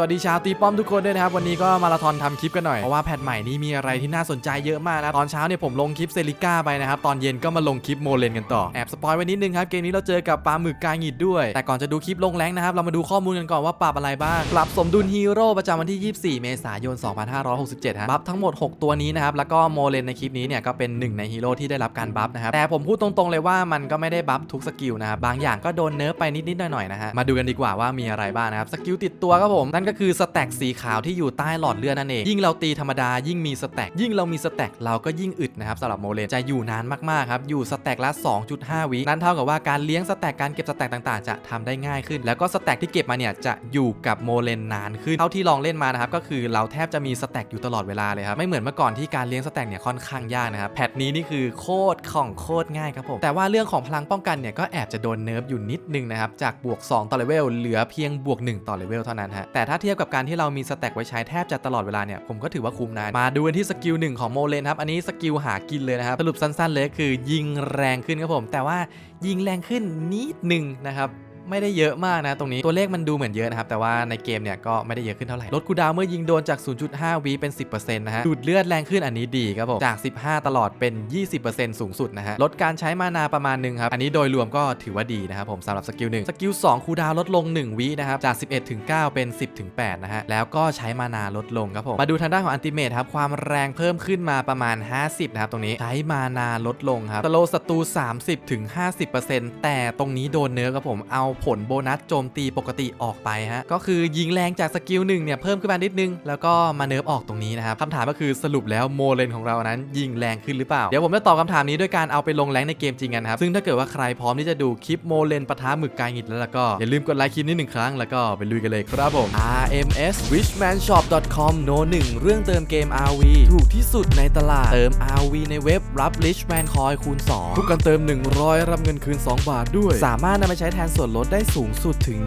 สวัสดีชาวตีป้อมทุกคนด้วยนะครับ วันนี้ก็มาราธอนทำคลิปกันหน่อย เพราะว่าแพทใหม่นี้มีอะไรที่น่าสนใจเยอะมากนะตอนเช้าเนี่ยผมลงคลิปเซริก้าไปนะครับ ตอนเย็นก็มาลงคลิปโมเลนกันต่อ แอบสปอยไว้นิดนึงครับ เกมนี้เราเจอกับปลาหมึกกายหงิดด้วย แต่ก่อนจะดูคลิปลงแรงนะครับ เรามาดูข้อมูลกันก่อนว่าปรับอะไรบ้าง ปรับสมดุลฮีโร่ประจำวันที่ 24 เมษายน 2567 ฮะบัฟทั้งหมด 6 ตัวนี้นะครับแล้วก็โมเลนในคลิปนี้เนี่ยก็เป็นหนึ่งในฮีโร่ที่ได้รับการบัฟนะครับแต่ผมพูดตรงๆเลยว่ามันก็ไม่ได้บัฟทุกสกิลนะครับบางอย่างก็โดนเนิร์ฟไปนิดๆหน่อยๆนะฮะมาดูกันดีกว่าว่ามีอะไรบ้างนะครับสกิลติดตัวครับผมนั่นก็คือสแต็กสีขาวที่อยู่ใต้หลอดเลือดนั่นเอง ยิ่งเราตีธรรมดายิ่งมีสแต็กยิ่งเรามีสแต็กเราก็ยิ่งอึดนะครับสำหรับโมเลนจะอยู่นานมากๆครับอยู่สแต็กละ 2.5 วินั่นเท่ากับว่าการเลี้ยงสแต็กการเก็บสแต็กต่างๆ จะทำได้ง่ายขึ้น แล้วก็สแต็กที่เก็บมาเนี่ยจะอยู่กับโมเลนนานขึ้นเท่าที่ลองเล่นมานะครับก็คือเราแทบจะมีสแต็กอยู่ตลอดเวลาเลยครับไม่เหมือนเมื่อก่อนที่การเลี้ยงสแต็กเนี่ยค่อนข้างยากนะครับแพทนี้นี่คือโคตรของโคตรง่ายครับผมแต่ว่าเรื่องของพลังป้องกันเนี่ยก็แอบจะโดนเนิร์ฟอยู่นิดนึงนะครับจากบวก 2 ต่อเลเวลเหลือเพียงบวก 1 ต่อเลเวลเท่านั้นฮะแต่ถ้าเทียบกับการที่เรามีสแต็กไว้ใช้แทบจะตลอดเวลาเนี่ยผมก็ถือว่าคุ้มนะมาดูกันที่สกิลหนึ่งของโมเลนครับอันนี้สกิลหากินเลยนะครับสรุปสั้นๆเลยคือยิงแรงขึ้นครับผม แต่ว่ายิงแรงขึ้นนิดหนึ่งนะครับ ไม่ได้เยอะมากนะตรงนี้ตัวเลขมันดูเหมือนเยอะนะครับแต่ว่าในเกมเนี่ยก็ไม่ได้เยอะขึ้นเท่าไหร่ลดคูดาวเมื่อยิงโดนจาก 0.5วิเป็น 10%นะฮะดูดเลือดแรงขึ้นอันนี้ดีครับผมจาก 15 ตลอดเป็น 20%สูงสุดนะฮะลดการใช้มานาประมาณหนึงครับอันนี้โดยรวมก็ถือว่าดีนะครับผมสำหรับสกิลหนึ่งสกิล2คูดาวลดลง 1วินะครับจาก 11ถึง9เป็น 10ถึง8นะฮะแล้วก็ใช้มานาลดลงครับผมมาดูทางด้านของอันติเมทครับความแรงเพิ่มขึ้นมาประมาณ 50นะครับตรงนี้ใช้มานาลดลงครับสโลศัตรู30ถึง50%แต่ตรงนี้โดนเนื้อครับผมเอาผลโบนัสโจมตีปกติออกไปฮะก็คือยิงแรงจากสกิลหนึ่งเนี่ยเพิ่มขึ้นมานิดนึง แล้วก็มาเนิร์ฟออกตรงนี้นะครับคำถามก็คือสรุปแล้วโมเลนของเรานั้นยิงแรงขึ้นหรือเปล่า เดี๋ยวผมจะตอบคำถามนี้ด้วยการเอาไปลงแรงในเกมจริงกันนะครับซึ่งถ้าเกิดว่าใครพร้อมที่จะดูคลิปโมเลนปะทะหมึกกายหงิดแล้วแล้วก็อย่าลืมกดไลค์คลิปนี้หนึ่งครั้งแล้วก็ไปลุยกันเลยครับผม RMS richmanshop.com โนหนึ่งเรื่องเติมเกม RV ถูกที่สุดในตลาดเติม RV ในเว็บรับ Richman Coin คูณ2ทุกการเติม 100 รับเงินคืน 2 บาทด้วย สามารถนำไปใช้แทนส่วนลดได้สูงสุดถึง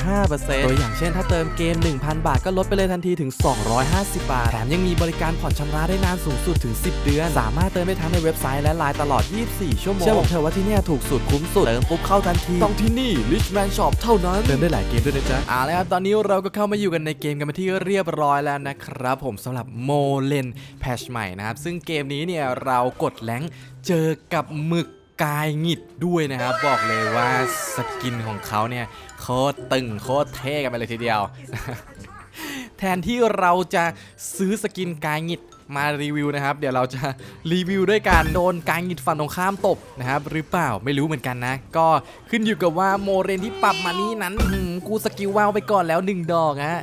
25%โดยอย่างเช่นถ้าเติมเกม 1,000 บาทก็ลดไปเลยทันทีถึง 250 บาท แถมยังมีบริการผ่อนชำระได้นานสูงสุดถึง 10 เดือน สามารถเติมได้ทั้งในเว็บไซต์และไลน์ตลอด 24 ชั่วโมง เชื่อผมเถอะว่าที่เนี่ยถูกสุดคุ้มสุด เติมปุ๊บเข้าทันที ต้องที่นี่ Richman Shop เท่านั้น เติมได้หลายเกมด้วยนะจ๊ะเอาละครับตอนนี้เราก็เข้ามาอยู่กันในเกมกันมาที่เรียบร้อยแล้วนะครับผมสำหรับโมเลนแพชใหม่นะครับซึ่งเกมนี้เนี่ยเรากดแรงค์เจอกับหมึก กายหงิดด้วยนะครับ บอกเลยว่าสกินของเขาเนี่ยโคตรตึงโคตรเท่กันไปเลยทีเดียว แทนที่เราจะซื้อสกินกายหงิดมารีวิวนะครับ เดี๋ยวเราจะรีวิวด้วยการโดนกายหงิดฝั่งตรงข้ามตบนะครับ หรือเปล่าไม่รู้เหมือนกันนะ ก็ขึ้นอยู่กับว่าโมเรนที่ปรับมานี้นั้นหือกูสกิลว้าวไปก่อนแล้วหนึ่งดอกฮะ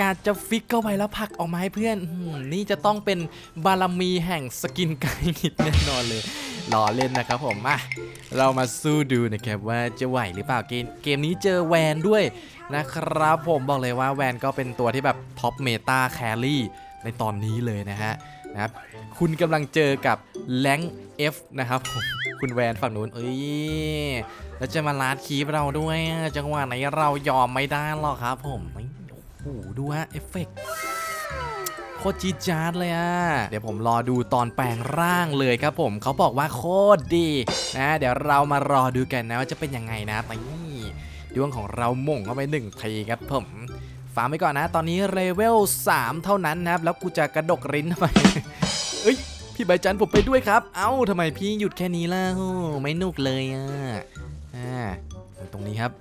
การจะฟิกเข้าไปแล้วผักออกมาให้เพื่อน นี่จะต้องเป็นบารมีแห่งสกินไก่หิดแน่นอนเลย รอเล่นนะครับผมมาเรามาสู้ดูนะครับว่าจะไหวหรือเปล่าเกมเกมนี้เจอแวนด้วยนะครับผมบอกเลยว่าแวนก็เป็นตัวที่แบบท็อปเมตาแครี่ในตอนนี้เลยนะฮะนะครับคุณกำลังเจอกับแรงเอฟนะครับผมคุณแวนฝั่งนู้นเอ้ยแล้วจะมาลาดคีบเราด้วย จังหวะไหนเรายอมไม่ได้หรอกครับผมโอ้โหดูฮะเอฟเฟกต์ คตรจี๊ดจ๊าดเลยอะ เดี๋ยวผมรอดูตอนแปลงร่างเลยครับผมเขาบอกว่าโคตรดีนะเดี๋ยวเรามารอดูกันนะว่าจะเป็นยังไงนะนี่ดวงของเราหม่งเข้าไปหนึ่งทีครับผมฝากไว้ก่อนนะ ตอนนี้เลเวล3 เท่านั้นนะครับ แล้วกูจะกระดกริ้นทำไมเอ้ย พี่ใบจันผมไปด้วยครับ เอ้าทำไมพี่หยุดแค่นี้ล่ะไม่นุกเลยอะอ่าตรงนี้ครับ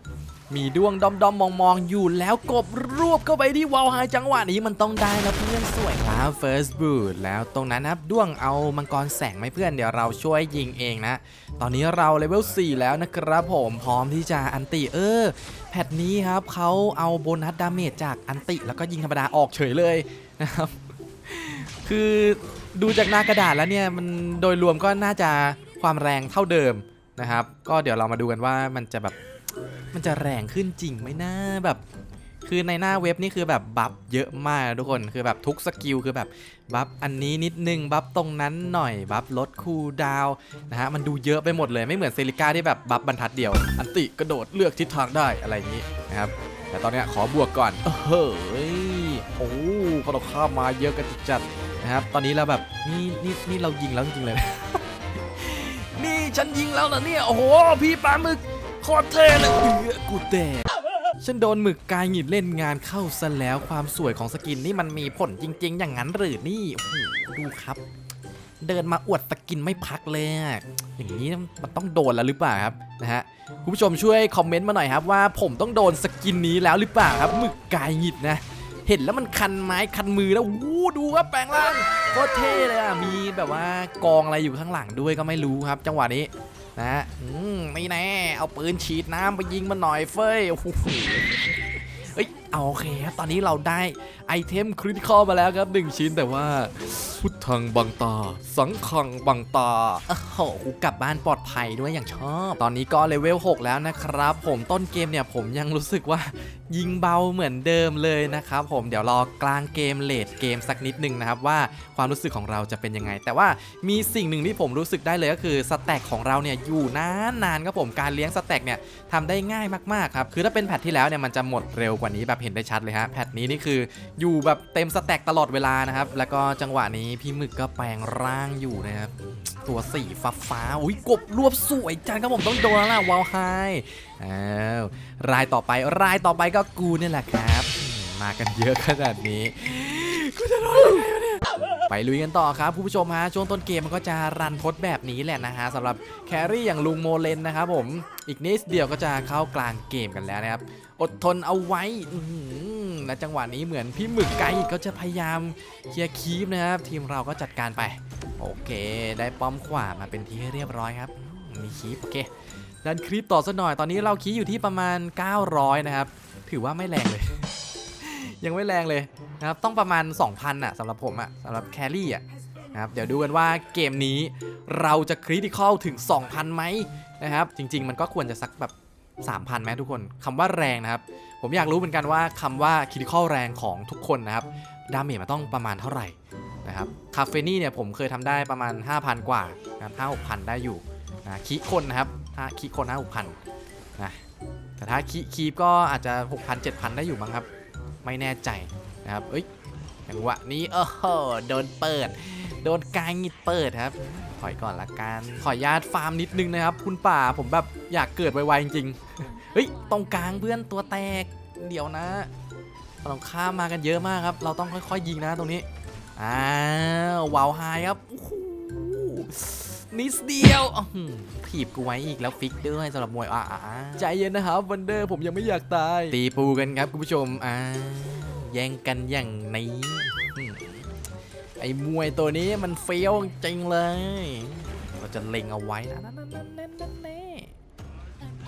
มีดวงดอมดอมมองมองอยู่แล้วกบรวบเข้าไปที่วาวไฮจังหวะนี้มันต้องได้นะเพื่อนสวยครับ first boot แล้วตรงนั้นนะครับดวงเอามังกรแสงไหมเพื่อนเดี๋ยวเราช่วยยิงเองนะ ตอนนี้เราเลเวล4แล้วนะครับผมพร้อมที่จะอันติเออแพทนี้ครับเขาเอาโบนัสดาเมจจากอันติ แล้วก็ยิงธรรมดาออกเฉยเลยนะครับ คือดูจากหน้ากระดาษแล้วเนี่ยมันโดยรวมก็น่าจะความแรงเท่าเดิมนะครับ ก็เดี๋ยวเรามาดูกันว่ามันจะแบบ มันจะแรงขึ้นจริงไหมนะแบบ คือในหน้าเว็บนี่คือแบบบัฟเยอะมากนะทุกคนคือแบบทุกสกิลคือแบบบัฟอันนี้นิดนึงบัฟตรงนั้นหน่อยบัฟลดคูลดาวนะฮะมันดูเยอะไปหมดเลยไม่เหมือนเซริก้าที่แบบบัฟบรรทัดเดียว อันติกระโดดเลือกทิศทางได้อะไรอย่างนี้นะครับแต่ตอนเนี้ยขอบวกก่อนเฮ้ยโอ้เขาเราข้ามมาเยอะกันจัดนะครับตอนนี้เราแบบนี่นี่นี่เรายิงแล้วจริงๆเลย นี่ฉันยิงแล้วเหรอเนี่ยโอ้โหพี่ปลาหมึก โคตรเท่เลยเออกูแตกฉันโดนหมึกกายหงิดเล่นงานเข้าซะแล้วความสวยของสกินนี่มันมีผลจริง ๆ อย่างนั้นหรือนี่โอ้โหดูครับ เดินมาอวดสกินไม่พักเลยอะอย่างนี้มันต้องโดนแล้วหรือเปล่าครับนะฮะคุณผู้ชมช่วยคอมเมนต์มาหน่อยครับว่าผมต้องโดนสกินนี้แล้วหรือเปล่าครับหมึกกายหงิดนะเห็นแล้วมันคันไม้คันมือแล้ววู้ดูครับแปลงร่างโคตรเท่เลยอะมีแบบว่ากองอะไรอยู่ข้างหลังด้วยก็ไม่รู้ครับ จังหวะนี้ นะฮะอืมไม่แน่ เอาปืนฉีดน้ำไปยิงมันหน่อยเฟ้ยโอ้โหเอ้ย เอาโอเคครับตอนนี้เราได้ไอเทมคริติคอลมาแล้วครับหนึ่งชิ้นแต่ว่าพุทธังบังตา สังขังบังตาโอ้โหกูกลับบ้านปลอดภัยด้วยอย่างชอบ ตอนนี้ก็เลเวล6แล้วนะครับ ผมต้นเกมเนี่ยผมยังรู้สึกว่ายิงเบาเหมือนเดิมเลยนะครับผมเดี๋ยวรอกลางเกมเลดเกมสักนิดนึงนะครับว่าความรู้สึกของเราจะเป็นยังไง แต่ว่ามีสิ่งหนึ่งที่ผมรู้สึกได้เลยก็คือสแต็กของเราเนี่ยอยู่นานนานๆครับผมการเลี้ยงสแต็กเนี่ยทำได้ง่ายมากๆครับคือถ้าเป็นแพทที่แล้วเนี่ยมันจะหมดเร็วกว่านี้แบบเห็นได้ชัดเลยฮะแพทนี้นี่คืออยู่แบบเต็มสแต็กตลอดเวลานะครับ แล้วก็จังหวะนี้พี่หมึกก็แปลงร่างอยู่นะครับตัวสีฟ้าฟ้าอุ้ยกบรวบสวยจังครับผมต้องโดนแล้วล่ะวาวไฮอ้าวรายต่อไปรายต่อไปก็กูเนี่ยแหละครับมมากันเยอะขนาดนี้กูจะรอดยังไงวะเนี่ย ไปลุยกันต่อครับผู้ชมฮะช่วงต้นเกมมันก็จะรันทดแบบนี้แหละนะฮะสำหรับแครี่อย่างลุงโมเลนนะครับผมอีกนิดเดียวก็จะเข้ากลางเกมกันแล้วนะครับอดทนเอาไว้อืและจังหวะนี้เหมือนพี่หมึกไกก็จะพยายามเคลียร์คีปนะครับทีมเราก็จัดการไป โอเค ได้ป้อมขวามาเป็นที่เรียบร้อยครับมีคีปโอเคดันคลิปต่อสักหน่อยตอนนี้เราคีปอยู่ที่ประมาณ 900 นะครับ ถือว่าไม่แรงเลย ยังไม่แรงเลยนะครับต้องประมาณ 2,000อะสำหรับผมอะสำหรับแครี่อะนะครับเดี๋ยวดูกันว่าเกมนี้เราจะคริติคอลถึง 2,000ไหมนะครับจริง ๆ มันก็ควรจะสักแบบ 3,000ไหมทุกคนคำว่าแรงนะครับ ผมอยากรู้เหมือนกันว่าคำว่าคริติคอลแรงของทุกคนนะครับดาเมจมันต้องประมาณเท่าไหร่นะครับคาเฟนี่เนี่ยผมเคยทำได้ประมาณ 5,000 กว่านะครับห้าหกพันได้อยู่นะคิคนนะครับถ้าคิคนห้าหกพันนะแต่ถ้าคีคีปก็อาจจะ 6,000 7,000 ได้อยู่มั้งครับ ไม่แน่ใจนะครับเอ้ยจังหวะนี้โอ้โหโดนเปิด โดนกายงิดเปิดครับ ถอยก่อนละกัน ขอญาตฟาร์มนิดนึงนะครับ คุณป่าผมแบบอยากเกิดไวๆจริงๆเฮ้ยตรงกลางเพื่อนตัวแตกเดี๋ยวนะตรงข้ามมากันเยอะมากครับ เราต้องค่อยๆยิงนะตรงนี้อ้าววาวไฮครับโอ้โห นิดเดียวอื้อหือถีบกูไว้อีกแล้วฟิกด้วยสำหรับมวยอ่าใจเย็นนะครับวันเดอร์ผมยังไม่อยากตาย ตีปูกันครับคุณผู้ชมอ่าแย่งกันอย่างนี้อืมไอ้มวยตัวนี้มันเฟี้ยวจริงเลย เราจะเล็งเอาไว้นะนั่นนั่นนั่นนั่นนั่นแน่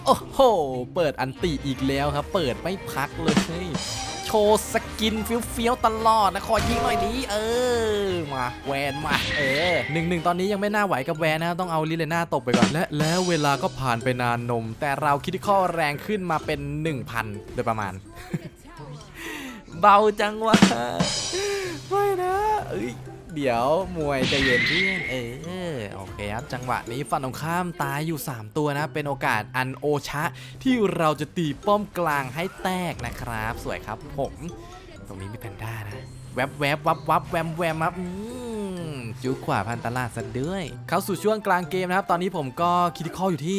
โอ้โห เปิดอันติอีกแล้วครับ เปิดไม่พักเลย โชว์สกินฟิวฟิวตลอดนะขอยิงหน่อยดีเออมาแวนมาเออหนึ่งหนึ่งตอนนี้ยังไม่น่าไหวกับแวนนะต้องเอาลิเลน่าตบไปก่อนและแล้วเวลาก็ผ่านไปนานนม แต่เราคิดข้อแรงขึ้นมาเป็น 1,000 โดยประมาณ เบาจังวะไม่นะเอ้ย เดี๋ยวมวยใจะเย็นเพื่อนเออโอเคครับจังหวะนี้ฝั่งตรงข้ามตายอยู่ 3 ตัวนะ เป็นโอกาสอันโอชะ ที่เราจะตีป้อมกลางให้แตกนะครับ สวยครับผม ตรงนี้มีแพนด้านะ แวบแวบวับวับแวมแวมครับ จุกขวาพันตลาดซะด้วย เข้าสู่ช่วงกลางเกมนะครับ ตอนนี้ผมก็คิดข้ออยู่ที่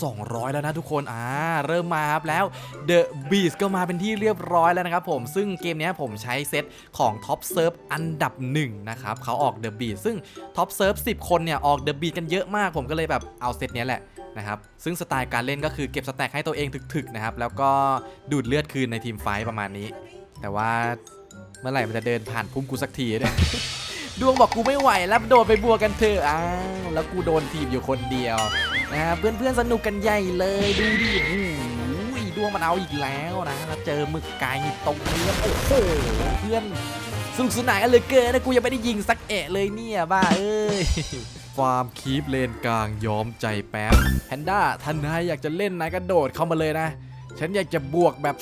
1,200 แล้วนะทุกคนอ่าเริ่มมาครับแล้ว The Beast ก็มาเป็นที่เรียบร้อยแล้วนะครับผมซึ่งเกมนี้ผมใช้เซตของ Top Serve อันดับหนึ่งนะครับเขาออก The Beast ซึ่ง Top Serve 10 คนเนี่ยออก The Beast กันเยอะมาก ผมก็เลยแบบเอาเซตเนี้ยแหละนะครับซึ่งสไตล์การเล่นก็คือเก็บสแต็กให้ตัวเองถึกๆนะครับแล้วก็ดูดเลือดคืนในทีมไฟท์ประมาณนี้ แต่ว่าเมื่อไหร่มันจะเดินผ่านพุ่มกูสักทีเนี่ย ดวงบอกกูไม่ไหวแล้วโดนไปบวกกันเถอะอ้าวแล้วกูโดนทีมอยู่คนเดียวนะครับเพื่อนๆสนุกกันใหญ่เลยดูดิโอ้โหดวงมันเอาอีกแล้วนะแล้วเจอหมึกกายตรงนี้แล้วโอ้โหเพื่อนสนุกสนานกันเหลยเกินนะกูยังไม่ได้ยิงสักเอะเลยเนี่ยบ้าเอ้ยฟาร์มคีปเลนกลางยอมใจแป๊บแพนด้าท่านนายอยากจะเล่นนายกระโดดเข้ามาเลยนะ ฉันอยากจะบวกแบบ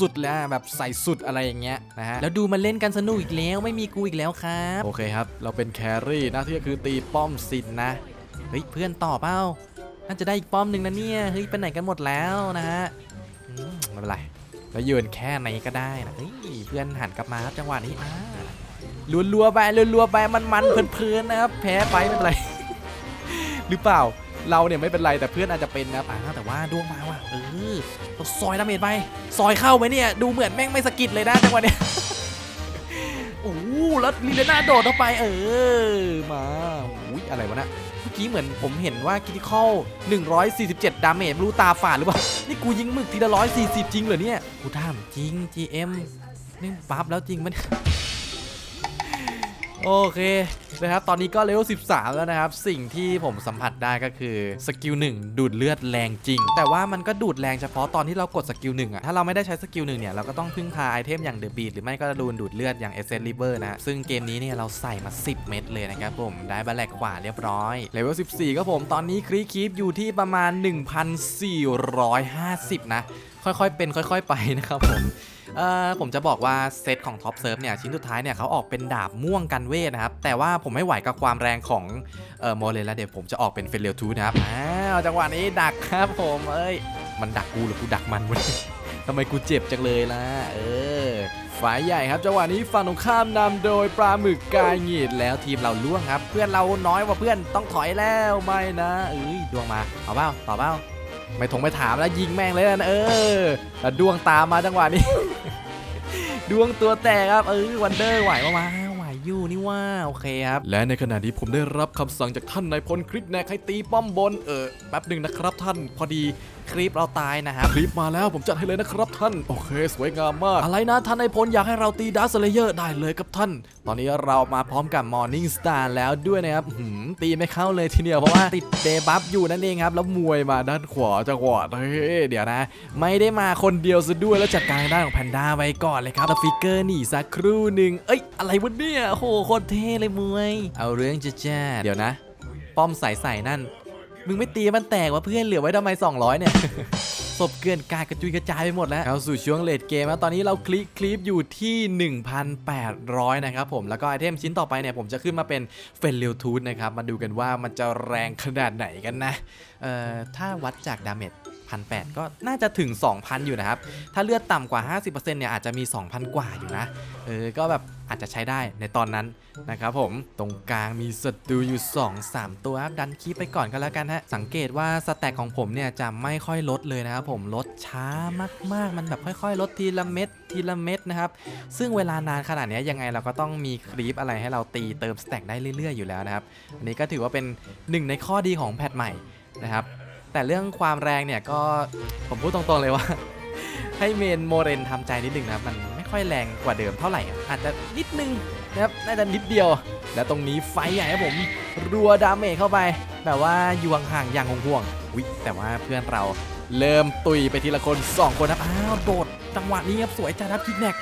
สุดๆแล้วแบบใส่สุดอะไรอย่างเงี้ยนะฮะแล้วดูมาเล่นกันสนุกอีกแล้วไม่มีกูอีกแล้วครับ โอเคครับ เราเป็นแครี่หน้าที่ก็คือตีป้อมสินนะเฮ้ยเพื่อนต่อเปล่าน่าจะได้อีกป้อมหนึ่งนะเนี่ยเฮ้ยไปไหนกันหมดแล้วนะฮะอืมไม่เป็นไรแล้วยืนแค่ไหนก็ได้นะเฮ้ยเพื่อนหันกลับมาครับจังหวะนี้อ่ารัวๆไปรัวๆไปมันๆเพลินๆนะครับแพ้ไปไม่เป็นไรหรือเปล่า เราเนี่ยไม่เป็นไรแต่เพื่อนอาจจะเป็นนะครับอ่าแต่ว่าดวงมาว่ะเออเราซอยดาเมจไปซอยเข้าไหมเนี่ยดูเหมือนแม่งไม่สกิดเลยนะจังหวะเนี้ยโอ้แล้วลีเลน่าโดดเข้าไปเออมาอุ้ยอะไรวะนะเมื่อกี้เหมือนผมเห็นว่าคิติคอล147 ดาเมจไม่รู้ตาฝาดหรือเปล่า นี่กูยิงมึกทีละ140 จริงเหรอเนี่ยกูถามจริง GM นี่ปั๊บแล้วจริงมัน โอเคนะครับตอนนี้ก็เลเวล13 แล้วนะครับ สิ่งที่ผมสัมผัสได้ก็คือสกิล1ดูดเลือดแรงจริง แต่ว่ามันก็ดูดแรงเฉพาะตอนที่เรากดสกิล1อะถ้าเราไม่ได้ใช้สกิล1เนี่ย เราก็ต้องพึ่งพาไอเทมอย่างเดอะบีดหรือไม่ก็ดูนดูดเลือดอย่างเอเซนลิเบอร์นะซึ่งเกมนี้เนี่ยเราใส่มา 10 เม็ดเลยนะครับผมได้บาแลกขวาเรียบร้อยเลเวล14ก็ผมตอนนี้ครีคีปอยู่ที่ประมาณ 1,450 นะ ค่อยๆเป็นค่อย ๆ ไปนะครับผมเอ่อผมจะบอกว่าเซตของท็อปเซิร์ฟเนี่ยชิ้นสุดท้ายเนี่ยเขาออกเป็นดาบม่วงกันเวทนะครับ แต่ว่าผมไม่ไหวกับความแรงของเอ่อโมเลนแล้วเดี๋ยวผมจะออกเป็นเฟลเลทูนะครับอ้าวจังหวะนี้ดักครับผมเอ้ยมันดักกูหรือกูดักมันวะทำไมกูเจ็บจังเลยล่ะเออฝ่ายใหญ่ครับจังหวะนี้ฝั่งตรงข้ามนำโดยปลาหมึกกายหงีดแล้วทีมเราล่วงครับ เพื่อนเราน้อยกว่าเพื่อนต้องถอยแล้วไม่นะเอ้ยดวงมาเอาเปล่าต่อเปล่า ไม่ถงไม่ถามแล้วยิงแม่งเลยนะเออแล้วดวงตามมาจังหวะนี้ ดวงตัวแตกครับเออวันเดอร์ไหวปะวะไหว อยู่นี่ว่าโอเคครับ และในขณะนี้ผมได้รับคำสั่งจากท่านนายพลคลิปแนกให้ตีป้อมบนเออแป๊บหนึ่งนะครับท่านพอดีคลิปเราตายนะครับ คลิปมาแล้วผมจัดให้เลยนะครับท่าน โอเค สวยงามมาก อะไรนะท่านนายพลอยากให้เราตีดัสเลเยอร์ได้เลยครับท่าน ตอนนี้เรามาพร้อมกับ Morning Star แล้วด้วยนะครับหืมตีไม่เข้าเลยทีเดียวเพราะว่าติดเดบัฟอยู่นั่นเองครับ แล้วมวยมาด้านขวาจังหวะเฮ้ยเดี๋ยวนะ ไม่ได้มาคนเดียวซะด้วยแล้วจัดการด้านของแพนด้าไว้ก่อนเลยครับแล้วฟิกเกอร์หนีสักครู่หนึ่งเอ้ยอะไรวะเนี่ยโอ้โหโคตรเท่เลยมวย เอาเรื่องจะแจ้เดี๋ยวนะ ป้อมใส่ใส่นั่น มึงไม่ตีมันแตกว่าเพื่อนเหลือไว้ทำไม 200 เนี่ยศพเกลื่อนกลายกระจุยกระจายไปหมดแล้วเข้าสู่ช่วงเลดเกมแล้วตอนนี้เราคลิกคลิปอยู่ที่ 1,800 นะครับผมแล้วก็ไอเทมชิ้นต่อไปเนี่ยผมจะขึ้นมาเป็นเฟนเรียลทูธนะครับ มาดูกันว่ามันจะแรงขนาดไหนกันนะ เอ่อ ถ้าวัดจากดาเมจ พันแก็น่าจะถึง 2,000 อยู่นะครับ ถ้าเลือดต่ำกว่า 50%เนี่ยอาจจะมี 2,000 กว่าอยู่นะ เออ ก็แบบอาจจะใช้ได้ในตอนนั้นนะครับผม ตรงกลางมีศัตรูอยู่ 2-3 ตัวครับ ดันคีปไปก่อนก็แล้วกันฮะ สังเกตว่าสแต็กของผมเนี่ยจะไม่ค่อยลดเลยนะครับผม ลดช้ามากๆ มันแบบค่อยๆ ลดทีละเม็ดทีละเม็ดนะครับ ซึ่งเวลานานขนาดนี้ยังไงเราก็ต้องมีคลิปอะไรให้เราตีเติมสแต็กได้เรื่อยๆ อยู่แล้วนะครับ อันนี้ก็ถือว่าเป็นหนึ่งในข้อดีของแพทใหม่นะครับ แต่เรื่องความแรงเนี่ยก็ผมพูดตรงๆเลยว่า ให้เมนโมเรนทำใจนิดนึงนะมันไม่ค่อยแรงกว่าเดิมเท่าไหร่อาจจะนิดนึงนะครับน่าจะนิดเดียว แล้วตรงนี้ไฟใหญ่ครับผมรัวดาเมจเข้าไป แบบว่าอยู่ห่างๆอย่างห่วงๆวิแต่ว่าเพื่อนเราเริ่มตุยไปทีละคน 2 คนครับอ้าวโดดจังหวะนี้ครับสวยจัดครับคิกแนก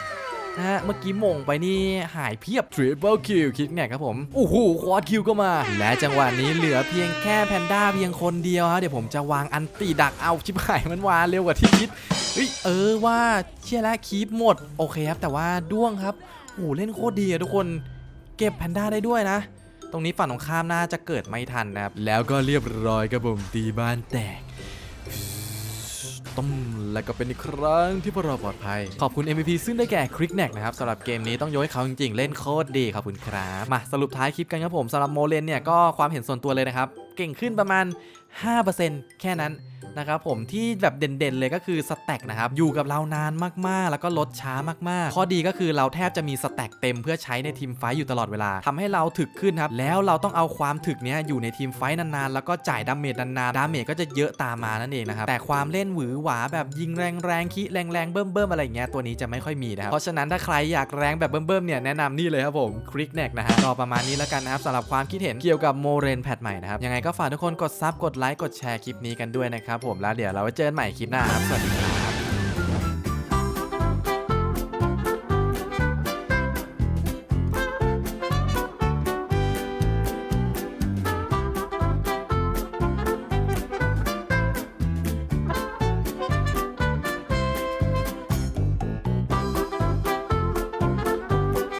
นะฮะเมื่อกี้มงไปนี่หายเพียบ Triple Kill คิกแนกครับผมโอ้โหควอดคิวก็มา และจังหวะนี้เหลือเพียงแค่แพนด้าเพียงคนเดียวฮะเดี๋ยวผมจะวางอันตีดักเอาชิบหายมันวางเร็วกว่าที่คิดเฮ้ยเออว่าเชื่อแล้วคีปหมดโอเคครับแต่ว่าด้วงครับโอ้โหเล่นโคตรดีอะทุกคนเก็บแพนด้าได้ด้วยนะตรงนี้ฝั่งตรงข้ามน่าจะเกิดไม่ทันนะครับ แล้วก็เรียบร้อยครับผมตีบ้านแตก ต้มและก็เป็นอีกครั้งที่พวกเราปลอดภัย ขอบคุณ MVP ซึ่งได้แก่คริกแนกนะครับสำหรับเกมนี้ต้องยกให้เขาจริงๆ เล่นโคตรดีขอบคุณครับ มาสรุปท้ายคลิปกันครับผมสำหรับโมเลนเนี่ยก็ความเห็นส่วนตัวเลยนะครับ เก่งขึ้นประมาณ 5%แค่นั้นนะครับผมที่แบบเด่นๆเลยก็คือสแต็กนะครับอยู่กับเรานานมากๆ แล้วก็ลดช้ามากๆ ข้อดีก็คือเราแทบจะมีสแต็กเต็มเพื่อใช้ในทีมไฟท์อยู่ตลอดเวลาทำให้เราถึกขึ้นครับแล้วเราต้องเอาความถึกเนี้ยอยู่ในทีมไฟท์นานๆ แล้วก็จ่ายดาเมจนานๆดาเมจก็จะเยอะตามมานั่นเองนะครับแต่ความเล่นหวือหวาแบบยิงแรงๆคิแรงๆเบิ่มๆอะไรอย่างเงี้ยตัวนี้จะไม่ค่อยมีนะครับเพราะฉะนั้นถ้าใครอยากแรงแบบเบิ่มๆเนี่ยแนะนำนี่เลยครับผมคลิกแนกนะฮะก็ประมาณนี้แล้วกันนะครับสำหรับความคิดเห็นเกี่ยวกับโมเรนแพทใหม่นะครับยังไงก็ฝากทุกคนกดซับกดไลค์กดแชร์คลิปนี้กันด้วยนะครับผมแล้วเดี๋ยวเราไว้เจอกันใหม่คลิปหน้าครับสวัสดีครับ